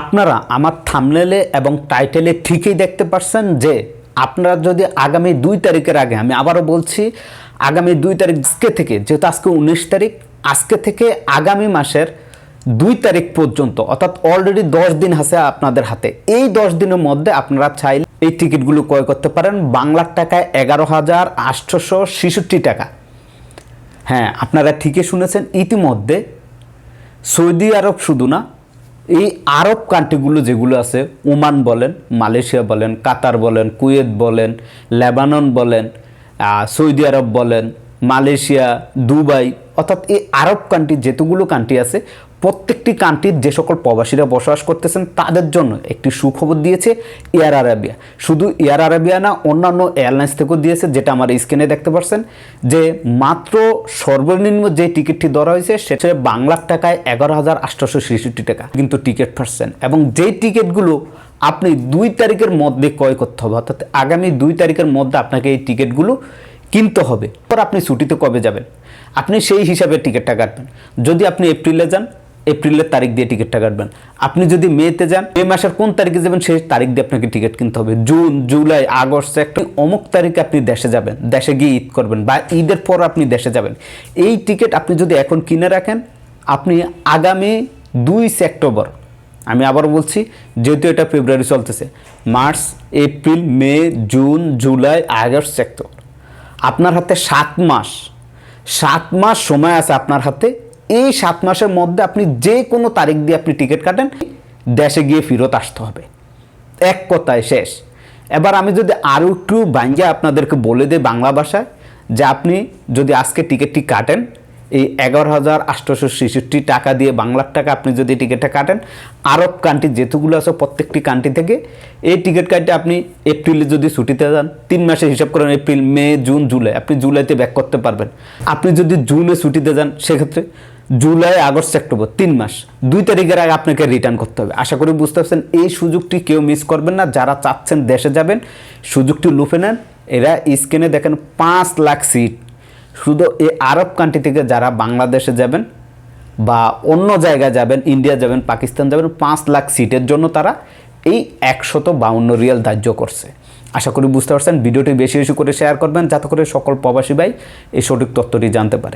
আপনারা আমার থামলেলে এবং টাইটেলে ঠিকই দেখতে পাচ্ছেন যে আপনারা যদি আগামী দুই তারিখের আগে, আমি আবারও বলছি, আগামী দুই তারিখ আজকে থেকে, যেহেতু আজকে উনিশ তারিখ, আজকে থেকে আগামী মাসের দুই তারিখ পর্যন্ত, অর্থাৎ অলরেডি দশ দিন আছে আপনাদের হাতে, এই দশ দিনের মধ্যে আপনারা চাইলে এই টিকিটগুলো ক্রয় করতে পারেন, বাংলার টাকায় এগারো হাজার আটশোশো ছেষট্টি টাকা। হ্যাঁ আপনারা ঠিকই শুনেছেন, ইতিমধ্যে সৌদি আরব শুধু না এই আরব কান্ট্রিগুলো যেগুলো আছে, ওমান বলেন, মালয়েশিয়া বলেন, কাতার বলেন, কুয়েত বলেন, লেবানন বলেন সৌদি আরব বলেন, মালয়েশিয়া, দুবাই অর্থাৎ এই আরব কান্ট্রি যেতগুলো কান্ট্রি আছে, প্রত্যেকটি কান্ট্রির যে সকল প্রবাসীরা বসবাস করতেছেন, তাদের জন্য একটি সুখবর দিয়েছে এয়ার আরাবিয়া শুধু এয়ার আরাবিয়া না, অন্যান্য এয়ারলাইন্স থেকেও দিয়েছে, যেটা আমার স্ক্রিনে দেখতে পাচ্ছেন যে মাত্র সর্বনিম্ন যে টিকিটটি ধরা হয়েছে, সেটা বাংলার টাকায় এগারো হাজার আটশোশো ছেষট্টি টাকা। কিন্তু টিকিট পাচ্ছেন। এবং যেই টিকিটগুলো আপনি দুই তারিখের মধ্যে ক্রয় করতে হবে, অর্থাৎ আগামী দুই তারিখের মধ্যে আপনাকে এই টিকিটগুলো কিনতে হবে। পর আপনি ছুটিতে কবে যাবেন? আপনি সেই হিসাবে টিকিটটা কাটবেন। যদি আপনি এপ্রিলে যান, এপ্রিলের তারিখ দিয়ে টিকিটটা কাটবেন। আপনি যদি মেতে যান, মে মাসের কোন তারিখে যাবেন, সেই তারিখ দিয়ে আপনাকে টিকিট কিনতে হবে। জুন, জুলাই, আগস্ট, একটা অমুক তারিখে আপনি দেশে যাবেন। দেশে গিয়ে ঈদ করবেন বা ঈদের পর আপনি দেশে যাবেন। এই টিকিট আপনি যদি এখন কিনে রাখেন, আপনি আগামী দুই সেপ্টেম্বর, আমি আবার বলছি, যেহেতু এটা ফেব্রুয়ারি চলতেছে, মার্চ, এপ্রিল, মে, জুন, জুলাই, আগস্ট, সেপ্টেম্বর। আপনার হাতে সাত মাস। সাত মাস সময় আছে আপনার হাতে। এই সাত মাসের মধ্যে আপনি যে কোনো তারিখ দিয়ে আপনি টিকিট কাটেন, দেশে গিয়ে ফেরত আসতে হবে। এক কথায় শেষ। এবার আমি যদি আরও একটু বাঙ্গিয়ে আপনাদেরকে বলে দিই বাংলা ভাষায়, যে আপনি যদি আজকে টিকিটটি কাটেন এই এগারো হাজার আটশোশো ছেষট্টি টাকা দিয়ে বাংলার টাকা আপনি যদি টিকিটটা কাটেন, আরব কান্ট্রি যেতুগুলো আছে প্রত্যেকটি কান্ট্রি থেকে, এই টিকিট কাটতে আপনি এপ্রিলে যদি ছুটিতে যান, তিন মাসে হিসাব করেন এপ্রিল মে জুন জুলাই আপনি জুলাইতে ব্যাক করতে পারবেন। আপনি যদি জুনে ছুটিতে যান, সেক্ষেত্রে জুলাই আগস্ট সেপ্টেম্বর তিন মাস, দুই তারিখের আগে আপনাকে রিটার্ন করতে হবে। আশা করি বুঝতে পারছেন, এই সুযোগটি কেউ মিস করবেন না। যারা চাচ্ছেন দেশে যাবেন, সুযোগটি লুফে নেন। এরা স্ক্রিনে দেখেন পাঁচ লাখ সিট শুধু এই আরব কান্ট্রি থেকে যারা বাংলাদেশে যাবেন বা অন্য জায়গায় যাবেন ইন্ডিয়া যাবেন পাকিস্তান যাবেন, পাঁচ লাখ সিটের জন্য তারা এই একশত বাউন্ন রিয়াল ধার্য করছে। আশা করি বুঝতে পারছেন, ভিডিওটি বেশি বেশি করে শেয়ার করবেন, যাতে করে সকল প্রবাসী ভাই এই সঠিক তথ্যটি জানতে পারে।